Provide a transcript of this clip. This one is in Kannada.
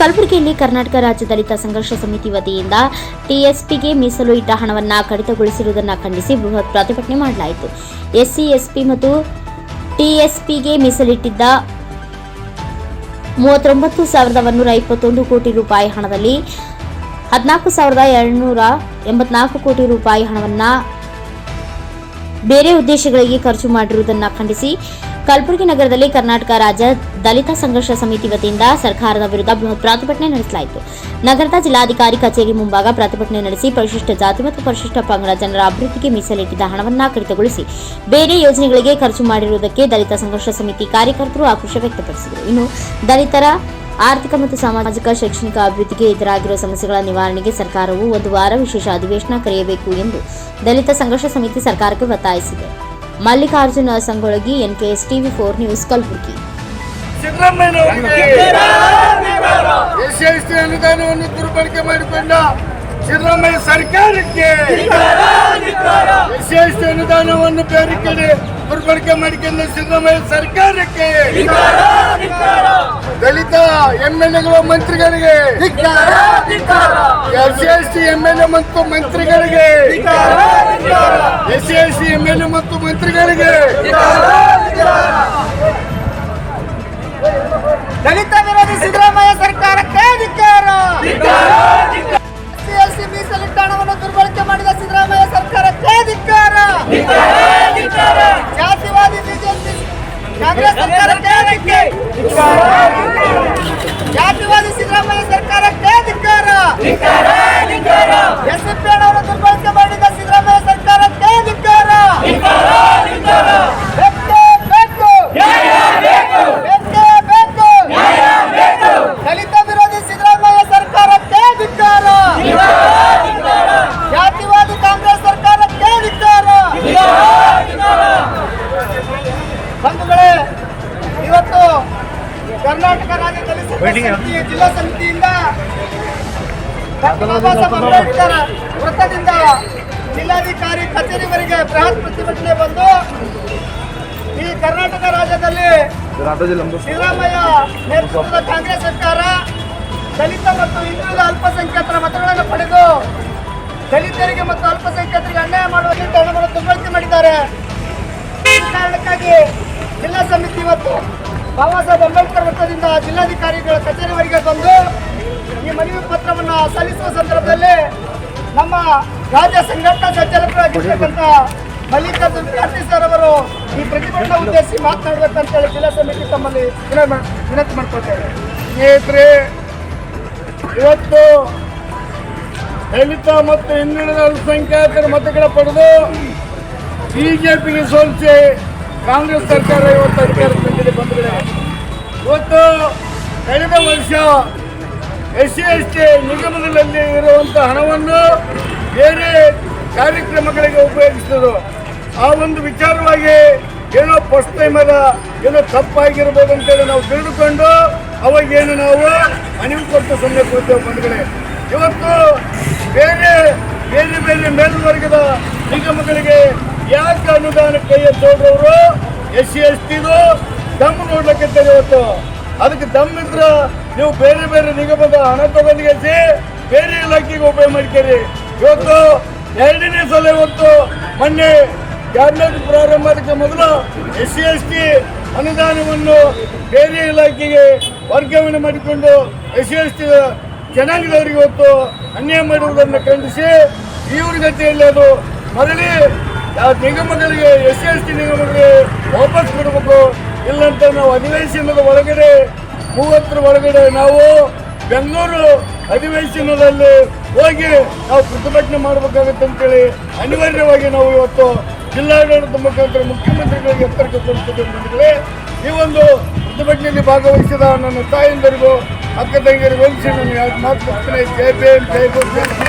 ಕಲಬುರಗಿಯಲ್ಲಿ ಕರ್ನಾಟಕ ರಾಜ್ಯ ದಲಿತ ಸಂಘರ್ಷ ಸಮಿತಿ ವತಿಯಿಂದ ಟಿಎಸ್ಪಿಗೆ ಮೀಸಲು ಇಟ್ಟ ಹಣವನ್ನು ಕಡಿತಗೊಳಿಸಿರುವುದನ್ನು ಖಂಡಿಸಿ ಬೃಹತ್ ಪ್ರತಿಭಟನೆ ಮಾಡಲಾಯಿತು. ಎಸ್ಸಿ, ಎಸ್ಪಿ ಮತ್ತು ಟಿಎಸ್ಪಿಗೆ ಮೀಸಲಿಟ್ಟಿದ್ದ ಮೂವತ್ತೊಂಬತ್ತು ಸಾವಿರದ ಒಂದೂರ ಇಪ್ಪತ್ತೊಂದು ಕೋಟಿ ರೂಪಾಯಿ ಹಣದಲ್ಲಿ ಹದಿನಾಲ್ಕು ಸಾವಿರದ ಏಳುನೂರ ಎಂಬತ್ನಾಲ್ಕು ಕೋಟಿ ರೂಪಾಯಿ ಹಣವನ್ನು ಬೇರೆ ಉದ್ದೇಶಗಳಿಗೆ ಖರ್ಚು ಮಾಡಿರುವುದನ್ನು ಖಂಡಿಸಿ ಕಲಬುರಗಿ ನಗರದಲ್ಲಿ ಕರ್ನಾಟಕ ರಾಜ್ಯ ದಲಿತ ಸಂಘರ್ಷ ಸಮಿತಿ ವತಿಯಿಂದ ಸರ್ಕಾರದ ವಿರುದ್ಧ ಬೃಹತ್ ಪ್ರತಿಭಟನೆ ನಡೆಸಲಾಯಿತು. ನಗರದ ಜಿಲ್ಲಾಧಿಕಾರಿ ಕಚೇರಿ ಮುಂಭಾಗ ಪ್ರತಿಭಟನೆ ನಡೆಸಿ ಪರಿಶಿಷ್ಟ ಜಾತಿ ಮತ್ತು ಪರಿಶಿಷ್ಟ ಪಂಗಡ ಜನರ ಅಭಿವೃದ್ಧಿಗೆ ಮೀಸಲಿಟ್ಟಿದ್ದ ಹಣವನ್ನು ಕಡಿತಗೊಳಿಸಿ ಬೇರೆ ಯೋಜನೆಗಳಿಗೆ ಖರ್ಚು ಮಾಡಿರುವುದಕ್ಕೆ ದಲಿತ ಸಂಘರ್ಷ ಸಮಿತಿ ಕಾರ್ಯಕರ್ತರು ಆಕ್ರೋಶ ವ್ಯಕ್ತಪಡಿಸಿದರು. ಇನ್ನು ದಲಿತರ ಆರ್ಥಿಕ ಮತ್ತು ಸಾಮಾಜಿಕ ಶೈಕ್ಷಣಿಕ ಅಭಿವೃದ್ಧಿಗೆ ಎದುರಾಗಿರುವ ಸಮಸ್ಯೆಗಳ ನಿವಾರಣೆಗೆ ಸರ್ಕಾರವು ಒಂದು ವಾರ ವಿಶೇಷ ಅಧಿವೇಶನ ಕರೆಯಬೇಕು ಎಂದು ದಲಿತ ಸಂಘರ್ಷ ಸಮಿತಿ ಸರ್ಕಾರಕ್ಕೆ ಒತ್ತಾಯಿಸಿದೆ. Mallikarjuna Sangolagi NKS TV four news Kalaburagi. ಸಿದ್ದರಾಮಯ್ಯನವರಿಗೆ S S T ಅನುದಾನವನ್ನು ದುರ್ಬಳಕೆ ಮಾಡಿಕೊಂಡ ಸಿದ್ದರಾಮಯ್ಯ ಸರ್ಕಾರಕ್ಕೆ ಟಿ ಅನುದಾನವನ್ನು ಬೇರೆ ಕಡೆ ದುರ್ಬಳಕೆ ಮಾಡಿಕೊಂಡ ಸಿದ್ದರಾಮಯ್ಯ ಸರ್ಕಾರಕ್ಕೆ ದಲಿತ ಎಂಎಲ್ಎಗಳು ಮಂತ್ರಿಗಳಿಗೆ S S C M L A ಮತ್ತು ಮಂತ್ರಿಗಳಿಗೆ. S S C M L A ಮತ್ತು ಮಂತ್ರಿಗಳಿಗೆ. ದಲಿತ ವಿರೋಧಿ ಸಿದ್ದರಾಮಯ್ಯ ಸರ್ಕಾರಕ್ಕೆ ಧಿಕ್ಕಾರ ಎಸ್ಸಿ ಮೀಸಲಿಟ್ಟ ಹಣವನ್ನು ದುರ್ಬಳಕೆ ಮಾಡಿದ ಸಿದ್ದರಾಮಯ್ಯ ಸರ್ಕಾರಕ್ಕೆ ಧಿಕ್ಕಾರ ಜಾತಿವಾದಿ ಬಿಜೆಪಿ ಕಾಂಗ್ರೆಸ್ ಸರ್ಕಾರಕ್ಕೆ ಧಿಕ್ಕೆ. ಜಾತಿವಾದಿ ಸಿದ್ದರಾಮಯ್ಯ ಸರ್ಕಾರಕ್ಕೆ ಧಿಕ್ಕಾರ ಎಸ್ಎಫ್ಪಿ ಹಣವನ್ನು ದುರ್ಬಳಕೆ ಮಾಡಿದ ಸಿದ್ದರಾಮಯ್ಯ ಸರ್ಕಾರಕ್ಕೆ ಧಿಕ್ಕಾರ ಬೇಕೇ ಬೇಕು ಬೇಕೇ ಬೇಕು ದಲಿತ ವಿರೋಧಿ ಸಿದ್ದರಾಮಯ್ಯ ಸರ್ಕಾರಕ್ಕೆ ಧಿಕ್ಕಾರ ಜಾತಿವಾದಿ ಕಾಂಗ್ರೆಸ್ ಸರ್ಕಾರಕ್ಕೆ ಧಿಕ್ಕಾರ ಬಂಧುಗಳೇ ಇವತ್ತು ಕರ್ನಾಟಕ ರಾಜ್ಯದಲ್ಲಿ ಸಮಿತಿ ಜಿಲ್ಲಾ ಸಮಿತಿಯಿಂದ ಡಾಕ್ಟರ್ ಬಾಬಾ ಸಾಹೇಬ್ ಅಂಬೇಡ್ಕರ್ ವೃತ್ತದಿಂದ ಜಿಲ್ಲಾಧಿಕಾರಿ ಕಚೇರಿವರೆಗೆ ಬೃಹತ್ ಪ್ರತಿಭಟನೆ ಬಂದು ಈ ಕರ್ನಾಟಕ ರಾಜ್ಯದಲ್ಲಿ ಸಿದ್ದರಾಮಯ್ಯ ನೇತೃತ್ವದ ಕಾಂಗ್ರೆಸ್ ಸರ್ಕಾರ ದಲಿತ ಮತ್ತು ಹಿಂದುಳಿದ ಅಲ್ಪಸಂಖ್ಯಾತರ ಮತಗಳನ್ನು ಪಡೆದು ದಲಿತರಿಗೆ ಮತ್ತು ಅಲ್ಪಸಂಖ್ಯಾತರಿಗೆ ಅನ್ಯಾಯ ಮಾಡುವ ಹಣವನ್ನು ದುರ್ಬಳಕೆ ಮಾಡಿದ್ದಾರೆ. ಈ ಕಾರಣಕ್ಕಾಗಿ ಜಿಲ್ಲಾ ಸಮಿತಿ ಇವತ್ತು ಬಾಬಾ ಸಾಹೇಬ್ ಅಂಬೇಡ್ಕರ್ ವೃತ್ತದಿಂದ ಜಿಲ್ಲಾಧಿಕಾರಿಗಳ ಕಚೇರಿವರೆಗೆ ಬಂದು ಈ ಮನವಿ ಪತ್ರವನ್ನು ಸಲ್ಲಿಸುವ ಸಂದರ್ಭದಲ್ಲಿ ನಮ್ಮ ರಾಜ್ಯ ಸಂಘಟನಾ ಸಂಚಾಲಕರಾಗಿರ್ತಕ್ಕಂಥ ಮಲ್ಲಿಕಾರ್ಜುನ್ ಖಾರ್ಗೆ ಸರ್ ಅವರು ಈ ಪ್ರತಿಭಟನೆ ಉದ್ದೇಶಿಸಿ ಮಾತನಾಡಬೇಕಂತ ಹೇಳಿ ಜಿಲ್ಲಾ ಸಮಿತಿ ತಮ್ಮಲ್ಲಿ ವಿನ- ವಿನಂತಿ ಮಾಡ್ಕೊಳ್ತೇವೆ. ಸ್ನೇಹಿತರೆ, ಇವತ್ತು ದಲಿತ ಮತ್ತು ಹಿಂದುಳಿದ ಅಲ್ಪಸಂಖ್ಯಾತರ ಮತಗಳ ಪಡೆದು ಬಿಜೆಪಿಗೆ ಸೋಲಿಸಿ ಕಾಂಗ್ರೆಸ್ ಸರ್ಕಾರ ಇವತ್ತು ಅಧಿಕಾರ ಬಂದಿದೆ ಬಂಧುಗಳೇ ಇವತ್ತು ಕಳೆದ ವರ್ಷ ಎಸ್ ಸಿ ಎಸ್ ಟಿ ನಿಗಮದಲ್ಲಿ ಇರುವಂಥ ಹಣವನ್ನು ಬೇರೆ ಕಾರ್ಯಕ್ರಮಗಳಿಗೆ ಉಪಯೋಗಿಸಿದರು. ಆ ಒಂದು ವಿಚಾರವಾಗಿ ಏನೋ ಫಸ್ಟ್ ಟೈಮ್ ಅದ, ಏನೋ ತಪ್ಪಾಗಿರ್ಬೋದು ಅಂತೇಳಿ ನಾವು ತಿಳಿದುಕೊಂಡು ಅವಾಗೇನು ನಾವು ಅನಿವು ಕೊಟ್ಟು ಸೊನ್ನೆ ಕೊಡ್ತೇವೆ ಬಂಧುಗಳೇ ಇವತ್ತು ಬೇರೆ ಬೇರೆ ಬೇರೆ ಮೇಲ್ವರ್ಗದ ನಿಗಮಗಳಿಗೆ ಯಾಕೆ ಅನುದಾನ ಕೈ ಎತ್ತೋಡ್ರವರು ಎಸ್ ಸಿ ಎಸ್ ಟಿದು ದಮ್ ನೋಡ್ಲಿಕ್ಕೆ ಇವತ್ತು. ಅದಕ್ಕೆ ದಮ್ ಇದ್ರ ನೀವು ಬೇರೆ ಬೇರೆ ನಿಗಮದ ಹಣ ತಗೊಂಡಿಗೆಸಿ ಬೇರೆ ಇಲಾಖೆಗೆ ಉಪಯೋಗ ಮಾಡ್ಕೇರಿ. ಇವತ್ತು ಎರಡನೇ ಸಲ ಇವತ್ತು ಮೊನ್ನೆ ಕ್ಯಾಬಿನೆಟ್ ಪ್ರಾರಂಭಕ್ಕೆ ಮೊದಲು ಎಸ್ ಸಿ ಎಸ್ ಟಿ ಅನುದಾನವನ್ನು ಬೇರೆ ಇಲಾಖೆಗೆ ವರ್ಗಾವಣೆ ಮಾಡಿಕೊಂಡು ಎಸ್ ಸಿ ಎಸ್ ಟಿ ಜನಾಂಗದವರಿಗೆ ಇವತ್ತು ಅನ್ಯಾಯ ಮಾಡುವುದನ್ನು ಖಂಡಿಸಿ ಇವ್ರ ಗತಿಯಲ್ಲಿ ಅದು ಮರಳಿ ಆ ನಿಗಮಗಳಿಗೆ ಎಸ್ ಎಸ್ ಟಿ ನಿಗಮಗಳಿಗೆ ವಾಪಸ್ ಕೊಡಬೇಕು? ಇಲ್ಲಂತ ನಾವು ಅಧಿವೇಶನದ ಒಳಗಡೆ, ಮೂವತ್ತರ ಒಳಗಡೆ ನಾವು ಬೆಂಗಳೂರು ಅಧಿವೇಶನದಲ್ಲಿ ಹೋಗಿ ನಾವು ಪ್ರತಿಭಟನೆ ಮಾಡಬೇಕಾಗುತ್ತೆ ಅಂತೇಳಿ ಅನಿವಾರ್ಯವಾಗಿ ನಾವು ಇವತ್ತು ಜಿಲ್ಲಾಡಳಿತ ಮುಖಾಂತರ ಮುಖ್ಯಮಂತ್ರಿಗಳಿಗೆ ಎತ್ತರಕ್ಕೆ ತೋರಿಸಿದ್ರೆ ಈ ಒಂದು ಪ್ರತಿಭಟನೆಯಲ್ಲಿ ಭಾಗವಹಿಸಿದ ನನ್ನ ತಾಯಿಂದರಿಗೂ, ಅಕ್ಕ ತಂಗಿಯರಿಗೂ ವಂಶಿ ನಾನು ಮಾತು ಜೈ ಭೀಮ್ ಜೈ ಭೀಮ್.